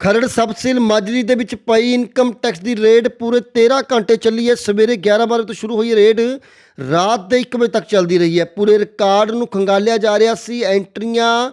ਖਰੜ ਸਬ ਸਿਲ ਮਾਜਰੀ ਦੇ ਵਿੱਚ ਪਈ ਇਨਕਮ ਟੈਕਸ ਦੀ ਰੇਡ ਪੂਰੇ 13 ਘੰਟੇ ਚੱਲੀ ਹੈ। ਸਵੇਰੇ 11 ਵਜੇ ਤੋਂ ਸ਼ੁਰੂ ਹੋਈ ਰੇਡ। ਰਾਤ ਦੇ 1 ਵਜੇ ਤੱਕ ਚੱਲਦੀ ਰਹੀ ਹੈ। ਪੂਰੇ ਰਿਕਾਰਡ ਨੂੰ ਖੰਗਾਲਿਆ ਜਾ ਰਿਹਾ ਸੀ। ਐਂਟਰੀਆਂ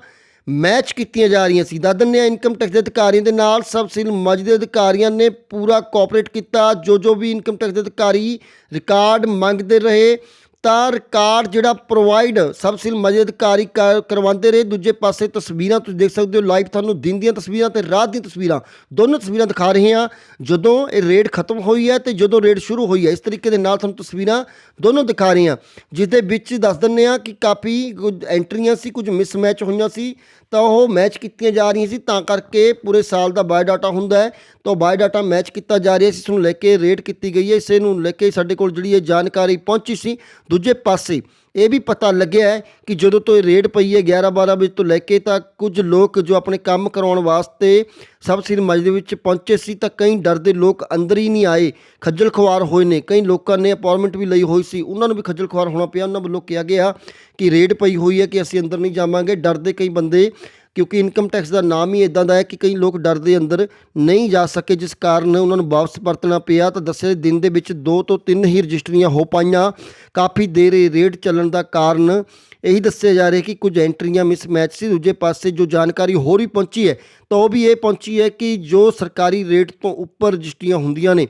ਮੈਚ ਕੀਤੀਆਂ ਜਾ ਰਹੀਆਂ ਸੀ। ਦੱਸ ਦਿੰਦੇ ਹਾਂ ਇਨਕਮ ਟੈਕਸ ਦੇ ਅਧਿਕਾਰੀਆਂ ਦੇ ਨਾਲ ਸਬ ਸਿਲ ਮਜ ਦੇ ਅਧਿਕਾਰੀਆਂ ਨੇ ਪੂਰਾ ਕੋਆਪਰੇਟ ਕੀਤਾ। ਜੋ ਜੋ ਵੀ ਇਨਕਮ ਟੈਕਸ ਦੇ ਅਧਿਕਾਰੀ ਰਿਕਾਰਡ ਮੰਗਦੇ ਰਹੇ ਤਾਂ ਰਿਕਾਰਡ ਜਿਹੜਾ ਪ੍ਰੋਵਾਈਡ ਸਬ ਸਿਲ ਮਜ ਕਰ- ਕਰਵਾਉਂਦੇ ਰਹੇ, ਦੂਜੇ ਪਾਸੇ ਤਸਵੀਰਾਂ ਤੁਸੀਂ ਦੇਖ ਸਕਦੇ ਹੋ ਲਾਈਵ ਤੁਹਾਨੂੰ ਦਿਨ ਦੀਆਂ ਤਸਵੀਰਾਂ ਤੇ ਰਾਤ ਦੀਆਂ ਤਸਵੀਰਾਂ, ਦੋਨੋਂ ਤਸਵੀਰਾਂ ਦਿਖਾ ਰਹੇ ਹਾਂ। ਜਦੋਂ ਇਹ ਰੇਡ ਖਤਮ ਹੋਈ ਹੈ ਤੇ ਜਦੋਂ ਰੇਡ ਸ਼ੁਰੂ ਹੋਈ ਹੈ, ਇਸ ਤਰੀਕੇ ਦੇ ਨਾਲ ਤੁਹਾਨੂੰ ਤਸਵੀਰਾਂ ਦੋਨੋਂ ਦਿਖਾ ਰਹੇ ਹਾਂ। ਜਿਸ ਦੇ ਵਿੱਚ ਦੱਸ ਦਿੰਦੇ ਹਾਂ ਕਿ ਕਾਫੀ ਕੁਝ ਐਂਟਰੀਆਂ ਸੀ, ਕੁਝ ਮਿਸਮੈਚ ਹੋਈਆਂ ਸੀ, ਤਾਂ ਉਹ ਮੈਚ ਕੀਤੀਆਂ ਜਾ ਰਹੀਆਂ ਸੀ, ਤਾਂ ਕਰਕੇ ਪੂਰੇ ਸਾਲ ਦਾ ਬਾਇਓਡਾਟਾ ਹੁੰਦਾ ਹੈ। ਤਾਂ ਬਾਇਓਡਾਟਾ ਮੈਚ ਕੀਤਾ ਜਾ ਰਿਹਾ ਸੀ, ਇਸ ਨੂੰ ਲੈ ਕੇ ਰੇਡ ਕੀਤੀ ਗਈ ਹੈ, ਇਸੇ ਨੂੰ ਲੈ ਕੇ ਸਾਡੇ ਕੋਲ ਜਿਹੜੀ ਇਹ ਜਾਣਕਾਰੀ ਪਹੁੰਚੀ ਸੀ ਦੂਜੇ ਪਾਸੇ ਇਹ ਵੀ ਪਤਾ ਲੱਗਿਆ ਹੈ ਕਿ ਜਦੋਂ ਤੋਂ ਇਹ ਰੇਡ ਪਈ ਹੈ 11 12 ਵਜੇ ਤੋਂ ਲੈ ਕੇ ਤਾਂ ਕੁਝ ਲੋਕ ਜੋ ਆਪਣੇ ਕੰਮ ਕਰਾਉਣ ਵਾਸਤੇ ਸਬ ਸਿਰ ਮਸਜਿਦ ਵਿੱਚ ਪਹੁੰਚੇ ਸੀ ਤਾਂ ਕਈ ਡਰ ਦੇ ਲੋਕ ਅੰਦਰ ਹੀ ਨਹੀਂ ਆਏ। ਖੱਜਲ ਖੁਆਰ ਹੋਏ ਨੇ। ਕਈ ਲੋਕਾਂ ਨੇ ਅਪਾਇੰਟਮੈਂਟ ਵੀ ਲਈ ਹੋਈ ਸੀ। ਉਹਨਾਂ ਨੂੰ ਵੀ ਖੱਜਲ ਖੁਆਰ ਹੋਣਾ ਪਿਆ। ਉਹਨਾਂ ਵੱਲੋਂ ਕਿਹਾ ਗਿਆ ਕਿ ਰੇਡ ਪਈ ਹੋਈ ਹੈ ਕਿ ਅਸੀਂ ਅੰਦਰ ਨਹੀਂ ਜਾਵਾਂਗੇ। ਡਰਦੇ ਕਈ ਬੰਦੇ ਕਿਉਂਕਿ ਇਨਕਮ ਟੈਕਸ ਦਾ ਨਾਮ ਹੀ ਇਦਾਂ ਦਾ ਹੈ ਕਿ ਕਈ ਲੋਕ ਡਰ ਦੇ ਅੰਦਰ ਨਹੀਂ ਜਾ ਸਕੇ, ਜਿਸ ਕਾਰਨ ਉਹਨਾਂ ਨੂੰ ਵਾਪਸ ਪਰਤਣਾ ਪਿਆ। ਤਾਂ ਦੱਸੇ ਦਿਨ ਦੇ ਵਿੱਚ ਦੋ ਤੋਂ ਤਿੰਨ ਹੀ ਰਜਿਸਟਰੀਆਂ ਹੋ ਪਾਈਆਂ। ਕਾਫੀ ਦੇਰ ਇਹ ਰੇਡ ਚੱਲਣ ਦਾ ਕਾਰਨ ਇਹੀ ਦੱਸਿਆ ਜਾ ਰਿਹਾ ਕਿ ਕੁਝ ਐਂਟਰੀਆਂ ਮਿਸਮੈਚ ਸੀ। ਦੂਜੇ ਪਾਸੇ ਜੋ ਜਾਣਕਾਰੀ ਹੋਰ ਵੀ ਪਹੁੰਚੀ ਹੈ, ਤਾਂ ਉਹ ਵੀ ਇਹ ਪਹੁੰਚੀ ਹੈ ਕਿ ਜੋ ਸਰਕਾਰੀ ਰੇਟ ਤੋਂ ਉੱਪਰ ਰਜਿਸਟਰੀਆਂ ਹੁੰਦੀਆਂ ਨੇ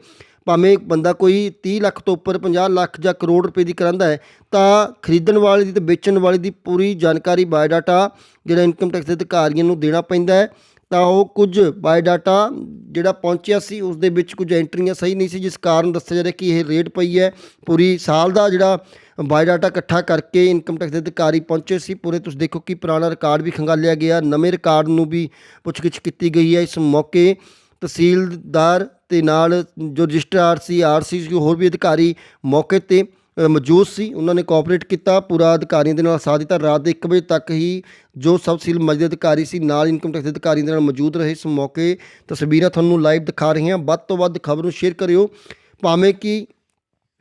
ਭਾਵੇਂ ਬੰਦਾ ਕੋਈ 30 ਲੱਖ ਤੋਂ ਉੱਪਰ 50 ਲੱਖ ਜਾਂ ਕਰੋੜ ਰੁਪਏ ਦੀ ਕਰਾਂਦਾ ਹੈ, ਤਾਂ ਖਰੀਦਣ ਵਾਲੇ ਦੀ ਤੇ ਵੇਚਣ ਵਾਲੇ ਦੀ ਪੂਰੀ ਜਾਣਕਾਰੀ ਬਾਇਓਡਾਟਾ, ਜਿਹੜਾ ਇਨਕਮ ਟੈਕਸ ਦੇ ਅਧਿਕਾਰੀਆਂ ਨੂੰ ਦੇਣਾ ਪੈਂਦਾ ਹੈ, ਤਾਂ ਉਹ ਕੁਝ ਬਾਇਓਡਾਟਾ ਜਿਹੜਾ ਪਹੁੰਚਿਆ ਸੀ, ਉਸ ਦੇ ਵਿੱਚ ਕੁਝ ਐਂਟਰੀਆਂ ਸਹੀ ਨਹੀਂ ਸੀ, ਜਿਸ ਕਾਰਨ ਦੱਸਿਆ ਜਾ ਰਿਹਾ ਕਿ ਇਹ ਰੇਟ ਪਈ ਹੈ। ਪੂਰੀ ਸਾਲ ਦਾ ਜਿਹੜਾ ਬਾਇਓਡਾਟਾ ਇਕੱਠਾ ਕਰਕੇ ਇਨਕਮ ਟੈਕਸ ਦੇ ਅਧਿਕਾਰੀ ਪਹੁੰਚੇ ਸੀ। ਪੂਰੇ ਤੁਸੀਂ ਦੇਖੋ ਕਿ ਪੁਰਾਣਾ ਰਿਕਾਰਡ ਵੀ ਖੰਗਾਲਿਆ ਗਿਆ, ਨਵੇਂ ਰਿਕਾਰਡ ਨੂੰ ਵੀ ਪੁੱਛਗਿੱਛ ਕੀਤੀ ਗਈ ਹੈ। ਇਸ ਮੌਕੇ ਤਹਿਸੀਲਦਾਰ ਤੇ ਨਾਲ ਜੋ ਰਜਿਸਟਰਾਰ ਸੀ ਆਰਸੀ ਸੀ ਹੋਰ ਵੀ ਅਧਿਕਾਰੀ ਮੌਕੇ ਤੇ ਮੌਜੂਦ ਸੀ, ਉਹਨਾਂ ਨੇ ਕੋਆਪਰੇਟ ਕੀਤਾ। ਪੂਰਾ ਅਧਿਕਾਰੀਆਂ ਦੇ ਨਾਲ ਸਾਥ ਦਿੱਤਾ। ਰਾਤ ਦੇ 1 ਵਜੇ ਤੱਕ ਹੀ ਜੋ ਸਬ ਸਿਲ ਮਸਜਿਦ ਅਧਿਕਾਰੀ ਸੀ, ਨਾਲ ਇਨਕਮ ਟੈਕਸ ਦੇ ਅਧਿਕਾਰੀਆਂ ਦੇ ਨਾਲ ਮੌਜੂਦ ਰਹੇ। ਇਸ ਮੌਕੇ ਤਸਵੀਰਾਂ ਤੁਹਾਨੂੰ ਲਾਈਵ ਦਿਖਾ ਰਹੇ ਹਾਂ। ਵੱਧ ਤੋਂ ਵੱਧ ਖਬਰ ਨੂੰ ਸ਼ੇਅਰ ਕਰਿਓ। ਭਾਵੇਂ ਕਿ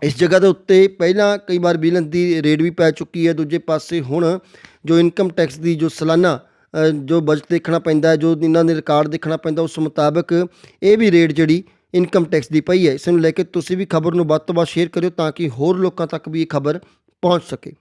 ਇਸ ਜਗ੍ਹਾ ਦੇ ਉੱਤੇ ਪਹਿਲਾਂ ਕਈ ਵਾਰ ਵਿਜੀਲੈਂਸ ਦੀ ਰੇਡ ਵੀ ਪੈ ਚੁੱਕੀ ਹੈ। ਦੂਜੇ ਪਾਸੇ ਹੁਣ ਜੋ ਇਨਕਮ ਟੈਕਸ ਦੀ ਜੋ ਸਾਲਾਨਾ ਜੋ ਬਜਟ ਦੇਖਣਾ ਪੈਂਦਾ ਹੈ, ਜੋ ਇਹਨਾਂ ਦੇ ਰਿਕਾਰਡ ਦੇਖਣਾ ਪੈਂਦਾ, ਉਸ ਮੁਤਾਬਕ ਇਹ ਵੀ ਰੇਟ ਜਿਹੜੀ ਇਨਕਮ ਟੈਕਸ ਦੀ ਪਈ ਹੈ। ਇਸ ਨੂੰ ਲੈ ਕੇ ਤੁਸੀਂ ਵੀ ਖਬਰ ਨੂੰ ਵੱਧ ਤੋਂ ਵੱਧ ਸ਼ੇਅਰ ਕਰਿਓ ਤਾਂ ਕਿ ਹੋਰ ਲੋਕਾਂ ਤੱਕ ਵੀ ਇਹ ਖਬਰ ਪਹੁੰਚ ਸਕੇ।